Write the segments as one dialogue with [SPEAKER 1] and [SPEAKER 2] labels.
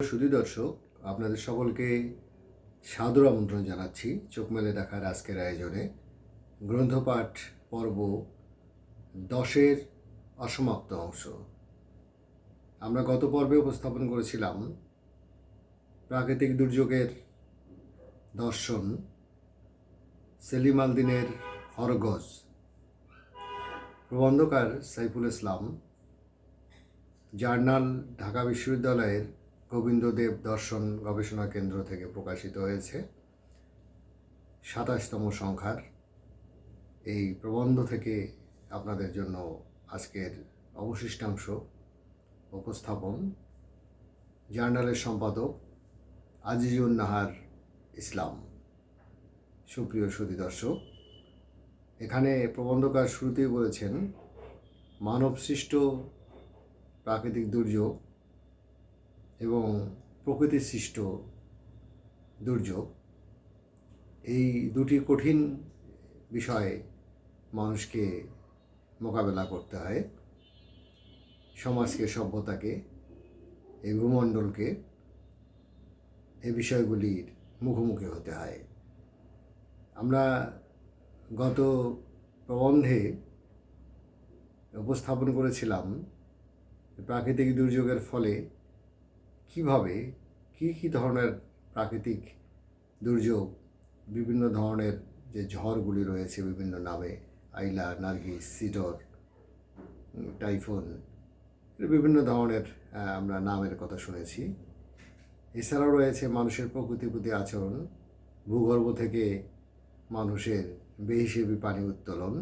[SPEAKER 1] সুধী দর্শক, আপনাদের সকলকে সাদর আমন্ত্রণ জানাচ্ছি চোখ মেলে দেখার আজকের আয়োজনে। গ্রন্থপাঠ পর্ব দশের অসমাপ্ত অংশ। আমরা গত পর্বে উপস্থাপন করেছিলাম প্রাকৃতিক দুর্যোগের দর্শন, সেলিম আল দিনের হরগজ, প্রবন্ধকার সাইফুল ইসলাম, জার্নাল, ঢাকা বিশ্ববিদ্যালয়ের গোবিন্দদেব দর্শন গবেষণা কেন্দ্র থেকে প্রকাশিত হয়েছে। সাতাশতম সংখ্যার এই প্রবন্ধ থেকে আপনাদের জন্য আজকের অবশিষ্টাংশ, উপস্থাপন। জার্নালের সম্পাদক আজিজুন নাহার ইসলাম। সুপ্রিয় সুধী দর্শক, এখানে প্রবন্ধকার শুরুতেই বলেছেন, মানবসৃষ্ট প্রাকৃতিক দুর্যোগ এবং প্রকৃতি সৃষ্ট দুর্যোগ, এই দুটি কঠিন বিষয়ে মানুষকে মোকাবেলা করতে হয়। সমাজকে, সভ্যতাকে, এই ভূমণ্ডলকে, এই বিষয়গুলির মুখোমুখি হতে হয়। আমরা গত প্রবন্ধে উপস্থাপন করেছিলাম প্রাকৃতিক দুর্যোগের ফলে কীভাবে, কি কি ধরনের প্রাকৃতিক দুর্যোগ, বিভিন্ন ধরনের যে ঝড়গুলি রয়েছে বিভিন্ন নামে, আইলা, নার্গিস, সিডর টাইফুন বিভিন্ন ধরনের আমরা নামের কথা শুনেছি। এছাড়াও রয়েছে মানুষের প্রকৃতির প্রতি আচরণ, ভূগর্ভ থেকে মানুষের বেহিসেবি পানি উত্তোলন,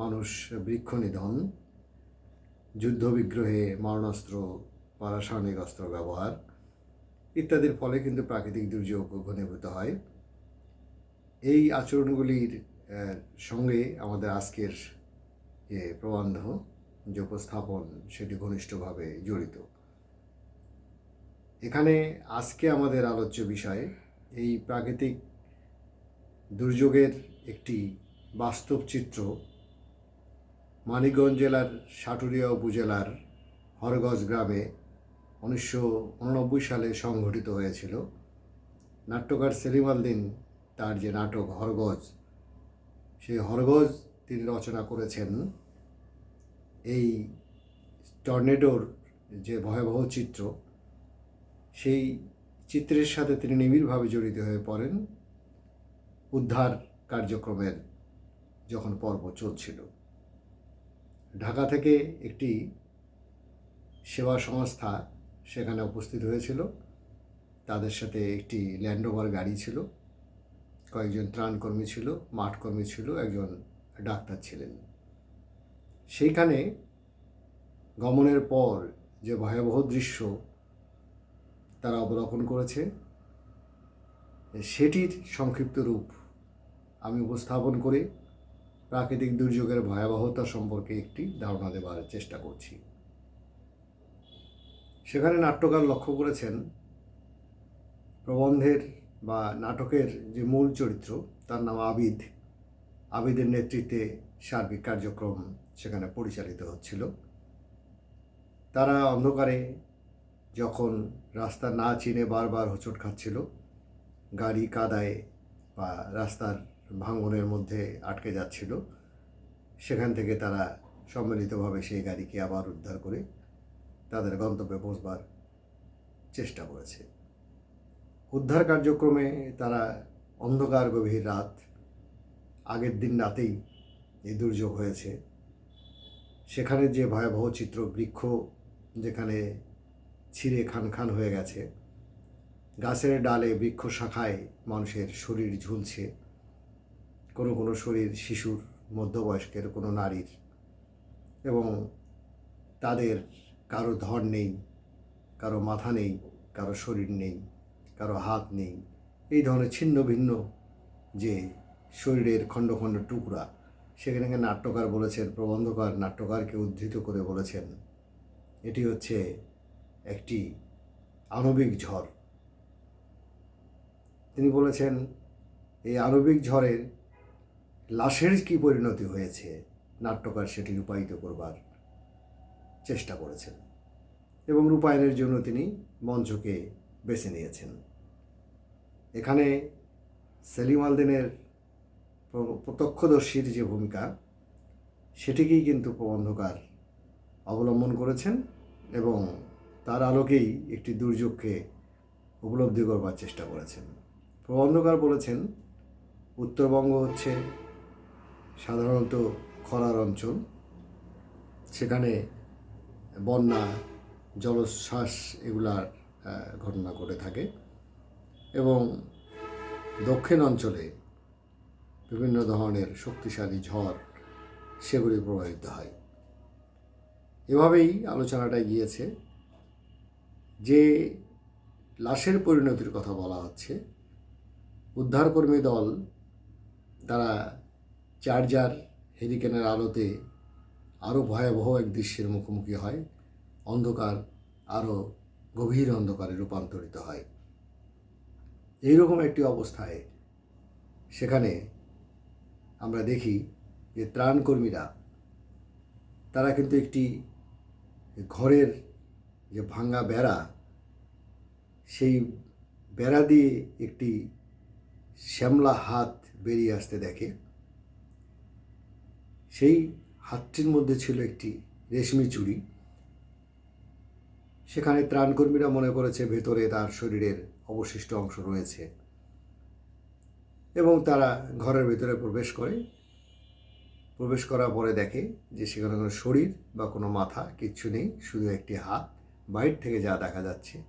[SPEAKER 1] মানুষ বৃক্ষ নিধন যুদ্ধ বিগ্রহে মারণাস্ত্র বা রাসায়নিক অস্ত্র ব্যবহার ইত্যাদির ফলে কিন্তু প্রাকৃতিক দুর্যোগ ঘনীভূত হয়। এই আচরণগুলির সঙ্গে আমাদের আজকের যে প্রবন্ধ যে উপস্থাপন সেটি ঘনিষ্ঠভাবে জড়িত। এখানে আজকে আমাদের আলোচ্য বিষয়ে এই প্রাকৃতিক দুর্যোগের একটি বাস্তব চিত্র। মানিকগঞ্জ জেলার সাটুরিয়া উপজেলার হরগজ গ্রামে উনিশশো উননব্বই সালে সংঘটিত হয়েছিল। নাট্যকার সেলিম আলদিন তার যে নাটক হরগজ, সেই হরগজ তিনি রচনা করেছেন। এই টর্নেডোর যে ভয়াবহ চিত্র, সেই চিত্রের সাথে তিনি নিবিড়ভাবে জড়িত হয়ে পড়েন উদ্ধার কার্যক্রমের যখন পর্ব চলছিল। ঢাকা থেকে একটি সেবা সংস্থা সেখানে উপস্থিত হয়েছিল। তাদের সাথে একটি ল্যান্ডওভার গাড়ি ছিল। কয়েকজন ত্রাণকর্মী ছিল, মাঠকর্মী ছিল, একজন ডাক্তার ছিলেন। সেইখানে গমনের পর যে ভয়াবহ দৃশ্য তারা অবলোকন করেছে, সেটির সংক্ষিপ্ত রূপ আমি উপস্থাপন করে প্রাকৃতিক দুর্যোগের ভয়াবহতা সম্পর্কে একটি ধারণা দেওয়ার চেষ্টা করছি। সেখানে নাট্যকার লক্ষ্য করেছেন প্রবন্ধের বা নাটকের যে মূল চরিত্র, তার নাম আবিদ। আবিদের নেতৃত্বে সার্বিক কার্যক্রম সেখানে পরিচালিত হচ্ছিল। তারা অন্ধকারে যখন রাস্তা না চিনে বারবার হোঁচট খাচ্ছিল, গাড়ি কাদায় বা রাস্তার ভাঙনের মধ্যে আটকে যাচ্ছিল, সেখান থেকে তারা সম্মিলিতভাবে সেই গাড়িকে আবার উদ্ধার করে তাদের গন্তব্যে পৌঁছবার চেষ্টা করেছে। উদ্ধার কার্যক্রমে তারা অন্ধকার, গভীর রাত, আগের দিন রাতেই এই দুর্যোগ হয়েছে। সেখানে যে ভয়াবহ চিত্র বৃক্ষ যেখানে ছিঁড়ে খান খান হয়ে গেছে, গাছের ডালে বৃক্ষ শাখায় মানুষের শরীর ঝুলছে। কোনো কোনো শরীর শিশুর মধ্যবয়স্কের, কোনো নারীর এবং তাদের কারও ধর নেই, কারও মাথা নেই, কারও শরীর নেই, কারও হাত নেই। এই ধরনের ছিন্ন ভিন্ন যে শরীরের খণ্ড খণ্ড টুকরা, সেখানে নাট্যকার বলেছেন, প্রবন্ধকার নাট্যকারকে উদ্ধৃত করে বলেছেন। এটি হচ্ছে একটি আণবিক ঝড়। তিনি বলেছেন, এই আণবিক ঝড়ের লাশের কি পরিণতি হয়েছে? নাট্যকার সেটি রূপায়িত করবার চেষ্টা করেছেন। এবং রূপায়ণের জন্য তিনি মঞ্চকে বেছে নিয়েছেন। এখানে সেলিম আলদিনের প্র- প্রত্যক্ষদর্শীর যে ভূমিকা, সেটিকেই কিন্তু প্রবন্ধকার অবলম্বন করেছেন এবং তার আলোকেই একটি দুর্যোগকে উপলব্ধি করবার চেষ্টা করেছেন। প্রবন্ধকার বলেছেন, উত্তরবঙ্গ হচ্ছে সাধারণত খরার অঞ্চল। সেখানে বন্যা জলোচ্ছ্বাস এগুলার ঘটনা ঘটে থাকে এবং দক্ষিণ অঞ্চলে বিভিন্ন ধরনের শক্তিশালী ঝড় সেগুলি প্রভাবিত হয়। এভাবেই আলোচনাটা গিয়েছে যে লাশের পরিণতির কথা বলা হচ্ছে। উদ্ধারকর্মী দল তারা চার্জার হেরিকেনের আলোতে আরও ভয়াবহ এক দৃশ্যের মুখোমুখি হয়। অন্ধকার আরও গভীর অন্ধকারে রূপান্তরিত হয়। এইরকম একটি অবস্থায় সেখানে আমরা দেখি যে ত্রাণকর্মীরা, তারা কিন্তু একটি ঘরের যে ভাঙ্গা বেড়া, সেই বেড়া দিয়ে একটি শ্যামলা হাত বেরিয়ে আসতে দেখে। সেই হাতটির মধ্যে ছিল একটি রেশমি চুড়ি। সেখানে ত্রাণকর্মীরা মনে করেছে ভেতরে তার শরীরের অবশিষ্ট অংশ রয়েছে এবং তারা ঘরের ভেতরে প্রবেশ করে। প্রবেশ করার পরে দেখে যে সেখানে কোনো শরীর বা কোনো মাথা কিচ্ছু নেই, শুধু একটি হাত। বাইর থেকে যা দেখা যাচ্ছে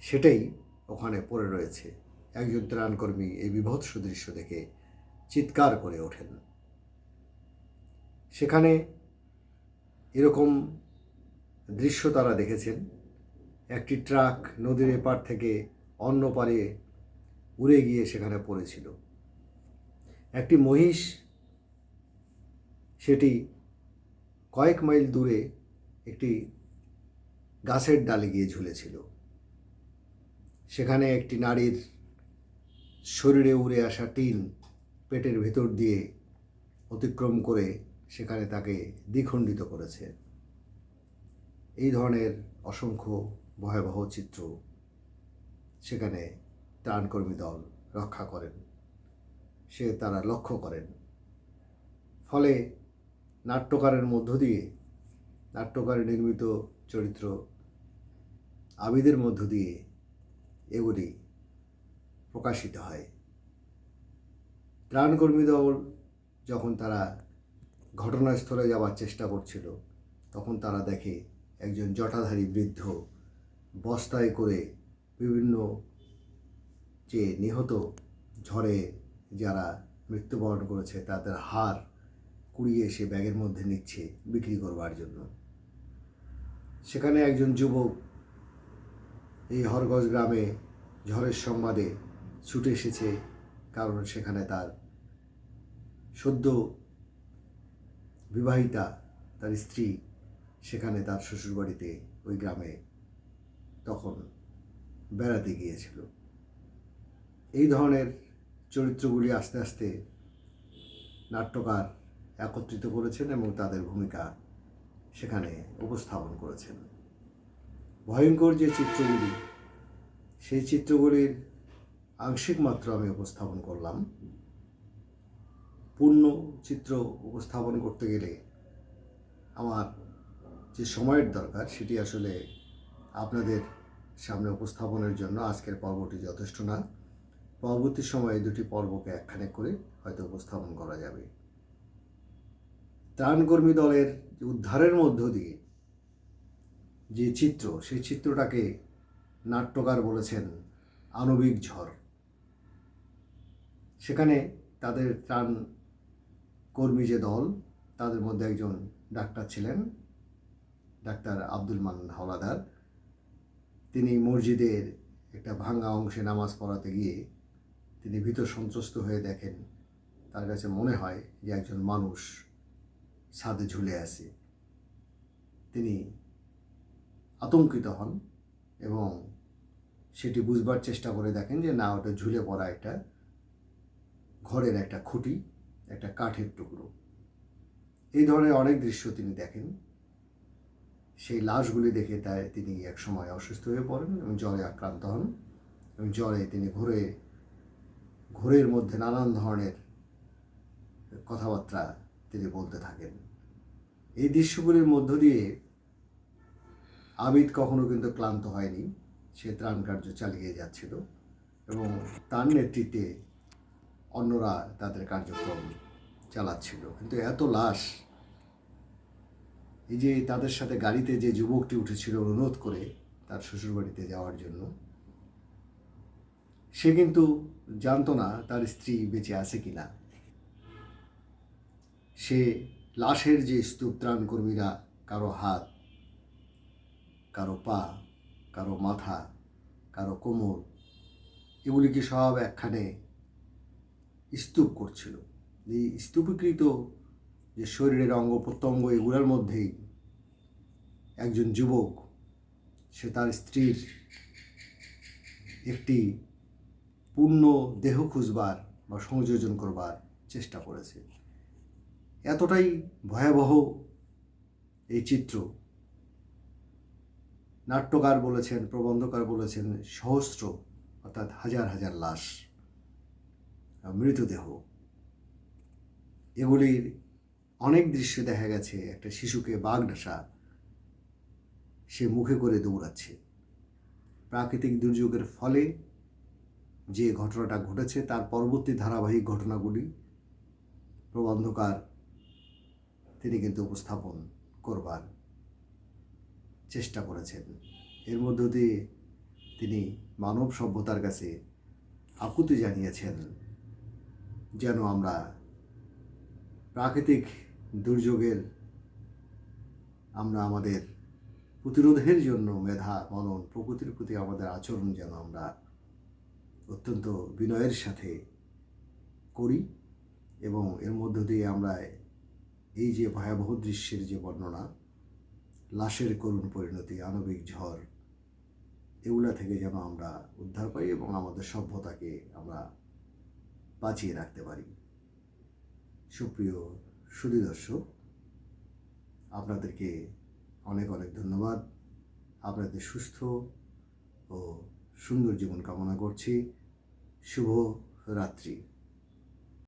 [SPEAKER 1] সেটাই ওখানে পড়ে রয়েছে। একজন ত্রাণকর্মী এই বিভৎস দৃশ্য দেখে চিৎকার করে ওঠেন। সেখানে এরকম দৃশ্য তারা দেখেছেন। একটি ট্রাক নদীর এপার থেকে অন্য পারে উড়ে গিয়ে সেখানে পড়েছিল। একটি মহিষ, সেটি কয়েক মাইল দূরে একটি গাছের ডালে গিয়ে ঝুলেছিল। সেখানে একটি নারীর শরীরে উড়ে আসা টিন পেটের ভেতর দিয়ে অতিক্রম করে সেখানে তাকে দ্বিখণ্ডিত করেছে। এই ধরনের অসংখ্য ভয়াবহ চিত্র সেখানে ত্রাণকর্মী দল রক্ষা করেন। সে তারা লক্ষ্য করেন। ফলে নাট্যকারের মধ্য দিয়ে, নাট্যকারে নির্মিত চরিত্র আবিদের মধ্য দিয়ে এগুলি প্রকাশিত হয়। ত্রাণকর্মী দল যখন তারা ঘটনাস্থলে যাওয়ার চেষ্টা করছিল, তখন তারা দেখে একজন জটাধারী বৃদ্ধ বস্তায় করে বিভিন্ন যে নিহত ঝড়ে যারা মৃত্যুবরণ করেছে, তাদের হার কুড়িয়ে সে ব্যাগের মধ্যে নিচ্ছে বিক্রি করবার জন্য। সেখানে একজন যুবক এই হরগজ গ্রামে ঝড়ের সংবাদে ছুটে এসেছে, কারণ সেখানে তার সদ্য বিবাহিতা, তার স্ত্রী সেখানে তার শ্বশুরবাড়িতে ওই গ্রামে তখন বেড়াতে গিয়েছিল। এই ধরনের চরিত্রগুলি আস্তে আস্তে নাট্যকার একত্রিত করেছেন এবং তাদের ভূমিকা সেখানে উপস্থাপন করেছেন। ভয়ঙ্কর যে চিত্রগুলি, সেই চিত্রগুলির আংশিক মাত্র আমি উপস্থাপন করলাম। পূর্ণ চিত্র উপস্থাপন করতে গেলে আমার যে সময়ের দরকার, সেটি আসলে আপনাদের সামনে উপস্থাপনের জন্য আজকের পর্বটি যথেষ্ট না। পরবর্তী সময়ে দুটি পর্বকে একখানে করে হয়তো উপস্থাপন করা যাবে। ত্রাণকর্মী দলের উদ্ধারের মধ্য দিয়ে যে চিত্র, সেই চিত্রটাকে নাট্যকার বলেছেন আণবিক ঝড়। সেখানে তাদের ত্রাণ কর্মী যে দল, তাদের মধ্যে একজন ডাক্তার ছিলেন। ডাক্তার আব্দুল মান্নান হাওলাদার। তিনি মসজিদের একটা ভাঙা অংশে নামাজ পড়াতে গিয়ে তিনি ভীত সন্ত্রস্ত হয়ে দেখেন, তার কাছে মনে হয় যে একজন মানুষ ছাদে ঝুলে আছে। তিনি আতঙ্কিত হন এবং সেটি বুঝবার চেষ্টা করে দেখেন যে না, ওটা ঝুলে পড়া একটা ঘরের একটা খুঁটি, একটা কাঠের টুকরো। এই ধরনের অনেক দৃশ্য তিনি দেখেন। সেই লাশগুলি দেখে তাই তিনি এক সময় অসুস্থ হয়ে পড়েন এবং জ্বরে আক্রান্ত হন এবং জ্বরে তিনি ঘুরে, ঘোরের মধ্যে নানান ধরনের কথাবার্তা তিনি বলতে থাকেন। এই দৃশ্যগুলির মধ্য দিয়ে আবিদ কখনো কিন্তু ক্লান্ত হয়নি, সে ত্রাণ কার্য চালিয়ে যাচ্ছিল এবং তার নেতৃত্বে অন্যরা তাদের কার্যক্রম চালাচ্ছিল। কিন্তু এত লাশ এই যে তাদের সাথে গাড়িতে যে যুবকটি উঠেছিল অনুরোধ করে তার শ্বশুরবাড়িতে যাওয়ার জন্য, সে কিন্তু জানতো না তার স্ত্রী বেঁচে আছে কিনা। সে লাশের যে স্তূপ ত্রাণ কর্মীরা কারও হাত, কারও পা, কারও মাথা, কারও কোমর, এগুলিকে সব একখানে স্তূপ করছিল। এই স্তূপীকৃত যে শরীরের অঙ্গ প্রত্যঙ্গ এগুলোর মধ্যেই একজন যুবক, সে তার স্ত্রীর একটি পূর্ণ দেহ খুঁজবার বা সংযোজন করবার চেষ্টা করেছে। এতটাই ভয়াবহ এই চিত্র। নাট্যকার বলেছেন, প্রবন্ধকার বলেছেন, সহস্র, অর্থাৎ হাজার হাজার লাশ, মৃতদেহ। এগুলির অনেক দৃশ্য দেখা গেছে। একটা শিশুকে বাঘডাসা সে মুখে করে দৌড়াচ্ছে। প্রাকৃতিক দুর্যোগের ফলে যে ঘটনাটা ঘটেছে, তার পরবর্তী ধারাবাহিক ঘটনাগুলি প্রবন্ধকার তিনি কিন্তু উপস্থাপন করবার চেষ্টা করেছেন। এর মধ্য দিয়ে তিনি মানব সভ্যতার কাছে আকুতি জানিয়েছেন, যেন আমরা প্রাকৃতিক দুর্যোগের আমরা আমাদের প্রতিরোধের জন্য মেধা, মনন, প্রকৃতির প্রতি আমাদের আচরণ যেন আমরা অত্যন্ত বিনয়ের সাথে করি এবং এর মধ্য দিয়ে আমরা এই যে ভয়াবহ দৃশ্যের যে বর্ণনা, লাশের করুণ পরিণতি, আণবিক ঝড়, এগুলা থেকে যেন আমরা উদ্ধার পাই এবং আমাদের সভ্যতাকে আমরা বাঁচিয়ে রাখতে পারি। সুপ্রিয় সুদী দর্শক, আপনাদেরকে অনেক অনেক ধন্যবাদ। আপনাদের সুস্থ ও সুন্দর জীবন কামনা করছি। শুভ রাত্রি।